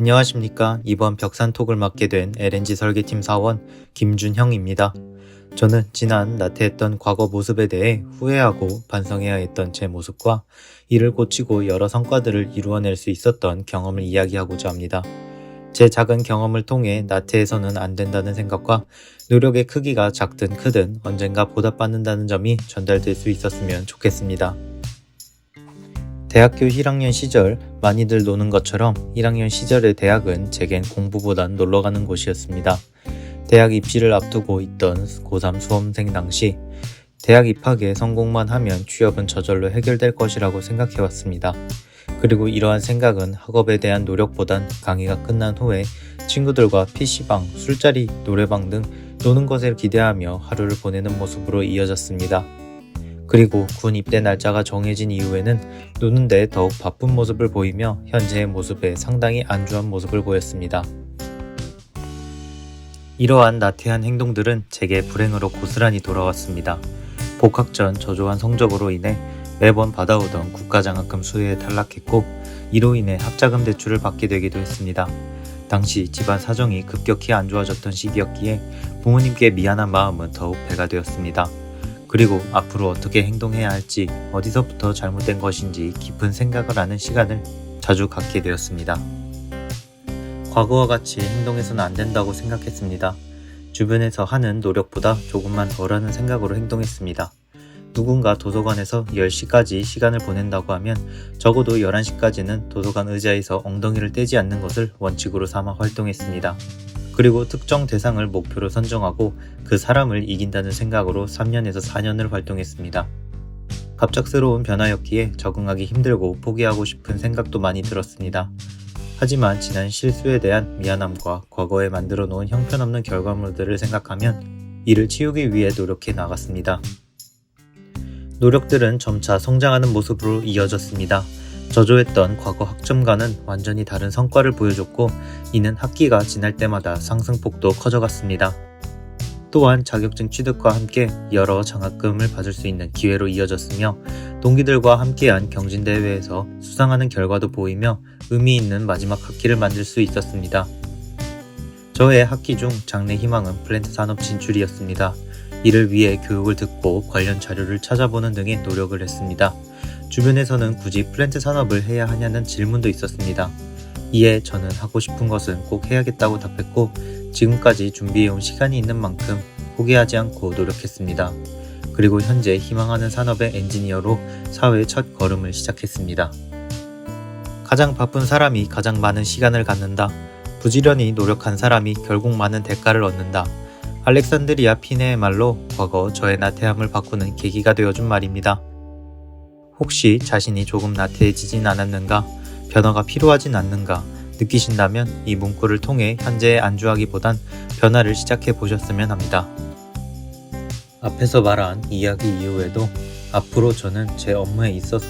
안녕하십니까. 이번 벽산톡을 맡게 된 LNG 설계팀 사원 김준형입니다. 저는 지난 나태했던 과거 모습에 대해 후회하고 반성해야 했던 제 모습과 이를 고치고 여러 성과들을 이루어낼 수 있었던 경험을 이야기하고자 합니다. 제 작은 경험을 통해 나태해서는 안 된다는 생각과 노력의 크기가 작든 크든 언젠가 보답받는다는 점이 전달될 수 있었으면 좋겠습니다. 대학교 1학년 시절 많이들 노는 것처럼 1학년 시절의 대학은 제겐 공부보단 놀러 가는 곳이었습니다. 대학 입시를 앞두고 있던 고3 수험생 당시 대학 입학에 성공만 하면 취업은 저절로 해결될 것이라고 생각해 왔습니다. 그리고 이러한 생각은 학업에 대한 노력보단 강의가 끝난 후에 친구들과 PC방, 술자리, 노래방 등 노는 것을 기대하며 하루를 보내는 모습으로 이어졌습니다. 그리고 군 입대 날짜가 정해진 이후에는 노는 데 더욱 바쁜 모습을 보이며 현재의 모습에 상당히 안주한 모습을 보였습니다. 이러한 나태한 행동들은 제게 불행으로 고스란히 돌아왔습니다. 복학 전 저조한 성적으로 인해 매번 받아오던 국가장학금 수혜에 탈락했고 이로 인해 학자금 대출을 받게 되기도 했습니다. 당시 집안 사정이 급격히 안 좋아졌던 시기였기에 부모님께 미안한 마음은 더욱 배가 되었습니다. 그리고 앞으로 어떻게 행동해야 할지 어디서부터 잘못된 것인지 깊은 생각을 하는 시간을 자주 갖게 되었습니다. 과거와 같이 행동해서는 안 된다고 생각했습니다. 주변에서 하는 노력보다 조금만 덜하는 생각으로 행동했습니다. 누군가 도서관에서 10시까지 시간을 보낸다고 하면 적어도 11시까지는 도서관 의자에서 엉덩이를 떼지 않는 것을 원칙으로 삼아 활동했습니다. 그리고 특정 대상을 목표로 선정하고 그 사람을 이긴다는 생각으로 3년에서 4년을 활동했습니다. 갑작스러운 변화였기에 적응하기 힘들고 포기하고 싶은 생각도 많이 들었습니다. 하지만 지난 실수에 대한 미안함과 과거에 만들어 놓은 형편없는 결과물들을 생각하면 이를 치우기 위해 노력해 나갔습니다. 노력들은 점차 성장하는 모습으로 이어졌습니다. 저조했던 과거 학점과는 완전히 다른 성과를 보여줬고 이는 학기가 지날 때마다 상승폭도 커져갔습니다. 또한 자격증 취득과 함께 여러 장학금을 받을 수 있는 기회로 이어졌으며 동기들과 함께한 경진대회에서 수상하는 결과도 보이며 의미 있는 마지막 학기를 만들 수 있었습니다. 저의 학기 중 장래 희망은 플랜트 산업 진출이었습니다. 이를 위해 교육을 듣고 관련 자료를 찾아보는 등의 노력을 했습니다. 주변에서는 굳이 플랜트 산업을 해야 하냐는 질문도 있었습니다. 이에 저는 하고 싶은 것은 꼭 해야겠다고 답했고 지금까지 준비해온 시간이 있는 만큼 포기하지 않고 노력했습니다. 그리고 현재 희망하는 산업의 엔지니어로 사회의 첫 걸음을 시작했습니다. 가장 바쁜 사람이 가장 많은 시간을 갖는다. 부지런히 노력한 사람이 결국 많은 대가를 얻는다. 알렉산드리아 피네의 말로 과거 저의 나태함을 바꾸는 계기가 되어준 말입니다. 혹시 자신이 조금 나태해지진 않았는가, 변화가 필요하진 않는가 느끼신다면 이 문구를 통해 현재에 안주하기보단 변화를 시작해 보셨으면 합니다. 앞에서 말한 이야기 이후에도 앞으로 저는 제 업무에 있어서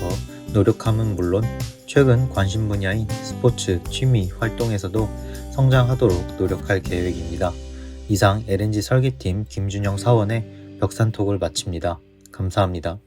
노력함은 물론 최근 관심 분야인 스포츠, 취미 활동에서도 성장하도록 노력할 계획입니다. 이상 LNG 설계팀 김준영 사원의 벽산톡을 마칩니다. 감사합니다.